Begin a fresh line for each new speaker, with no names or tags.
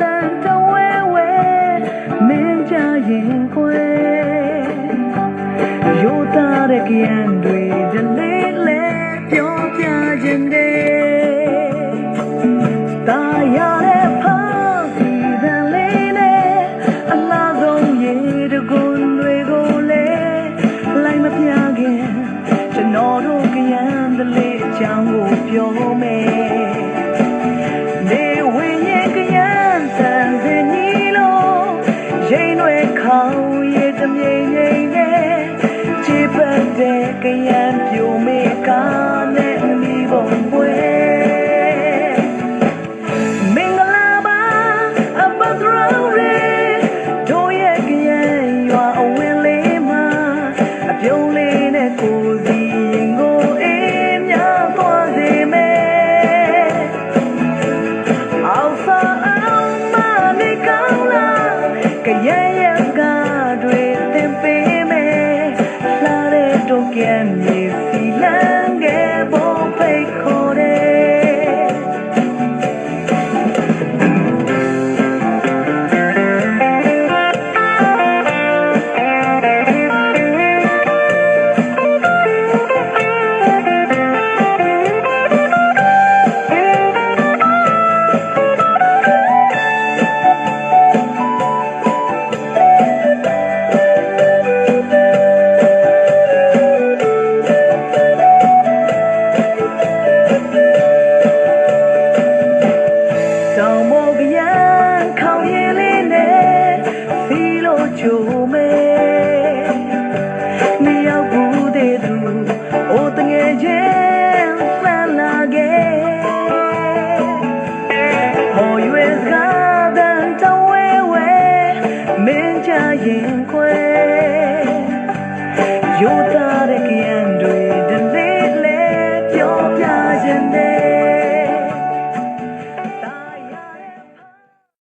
တန်တဝဲဝဲမင်းကြရင်ခွဲရိုးသားတဲ့ကြံတွေဒလေးလေးပြောပြခြင်းတဲ့တာရတဲ့ဖောက်စီတန်လေးနဲ့အလားဆုံးရေတကွန်တွေကိုလည်းလိုက်မပြခင်ကျွ တမြိန်ငိမ့်နဲ့ခြေပတ်တဲ့ကရန်ပြို မြေ ချိုမဲမြေရောက်ဘူးတဲ့သူအိုတငယ်ချင်းဆန်းလာခဲ့ဟော်ရွယ်စကားတန်တဝဲဝဲမင်းကြရင်ခွဲရိုးသားတဲ့